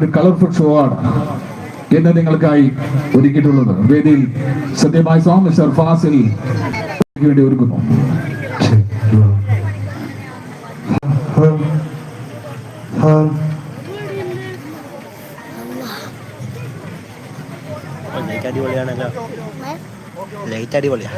ഒരു colourful show ആണ് എന്ന് നിങ്ങൾക്കായി ഒരുക്കിയിട്ടുള്ളത്. വേദിയിൽ സത്യമായ സോങ് മിസ്റ്റർ ഫാസിൽ വേണ്ടി ഒരുക്കുന്നു. അടിപൊളിയാണല്ലോ. ലൈറ്റ് അടിപൊളിയാ.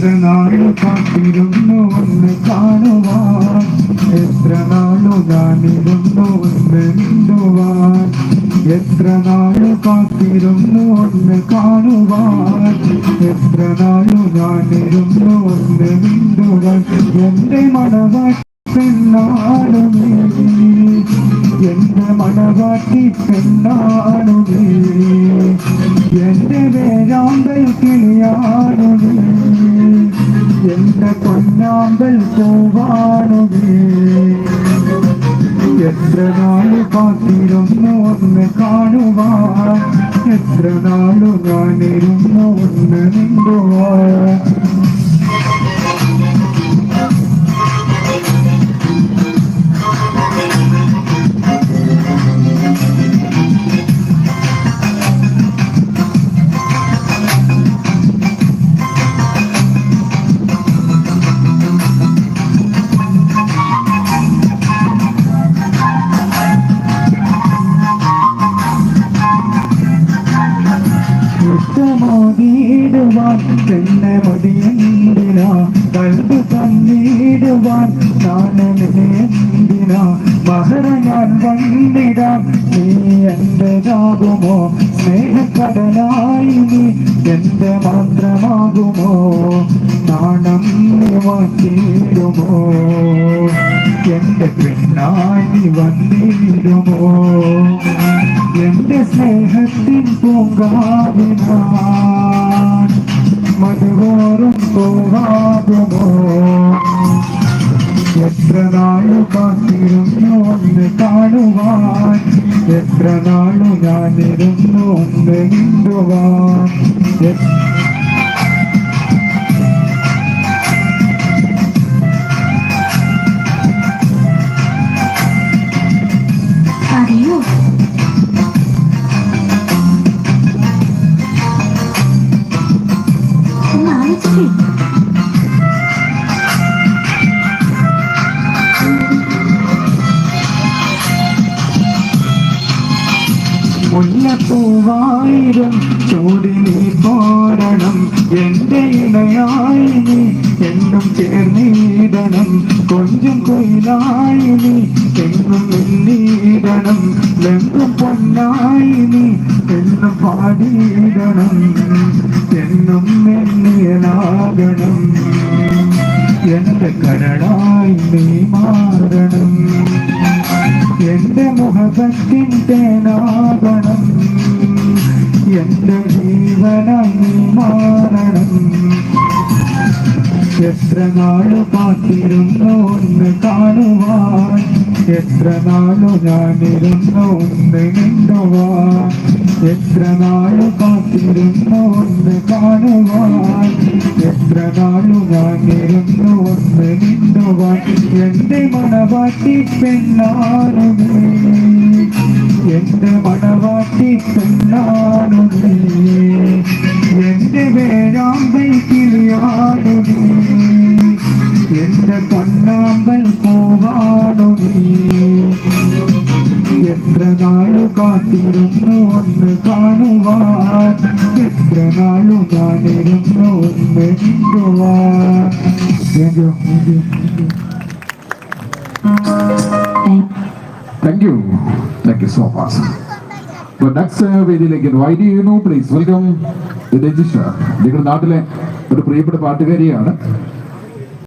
എത്ര നാളു കാത്തിരുന്നു ഒന്ന് കാണുവാൻ? എത്ര നാളു ഞാനിരുന്നു ഒന്ന് എത്ര നാളു കാത്തിരുന്നു ഒന്ന് കാണുവാൻ? എത്ര നാളു ഞാനിരുന്നു ഒന്ന് എന്റെ മണവാട്ടി പെണ്ണാടുമേ എന്റെ മണവാട്ടി പെണ്ണാടുമേ എത്ര നാളു ഞാനിരുന്നു ഒന്ന് ഇഷ്ടമോതിടുവാൻ പിന്നെ മതിയെന്തിനാ കൽബ് തന്നിടുവാൻ ഞാനെന്തിനാ മഹറ ഞാൻ വന്നിടാം നീ എന്റേതാകുമോ സ്നേഹക്കടലായി നീ എന്റെ മാത്രമാകുമോ നാണം നിവാക്കിയിടുമോ എന്റെ പെണ്ണായി നീ വന്നിടുമോ? എന്റെ സ്നേഹത്തിൻ പൂങ്കാവിനാൻ മധുവോറും പോവാകുമോ എത്ര നാളു കാത്തിരുന്നു ഒന്ന് കാണുവാൻ? എത്ര നാളു ഞാനിരുന്നു ഒന്ന് ഇണ്ടുവാൻ Thank അറിയോ മുല്ലപ്പൂവായിരം ചൂടി നീ പോരണം. എന്റെ ഇണയായി നീ എന്നും ചേർന്നിടണം. കൊഞ്ചും കൊയിലായി നീ എന്നും എന്നീടണം ലെങ്കും പൊന്നായി നീ എന്നും പാടിയിടണം. എന്നും എന്നിയനാകണം എന്റെ കരളായി എത്ര നാൾ കാത്തിരുന്നു ഒന്ന് കാണുവാൻ? എത്ര നാളു ഞാനിരുന്നു ഒന്ന് മിണ്ടുവാൻ? എത്ര നാളു കാത്തിരുന്നു ഒന്ന് കാണുവാൻ? എത്ര നാളു ഞാനിരുന്നു ഒന്ന് മിണ്ടുവാൻ? എന്റെ മണവാട്ടി പെണ്ണാറുമേ എന്റെ മണവാട്ടി പെണ്ണാറുമേ വേഴാമ്പൽ കിളിയാടുമേ thank you thank you so much വേദിയിലേക്ക് ഇൻവൈറ്റ് ചെയ്യുന്നു. പ്ലീസ് വെൽക്കം നിങ്ങളുടെ നാട്ടിലെ ഒരു പ്രിയപ്പെട്ട പാട്ടുകാരിയാണ്.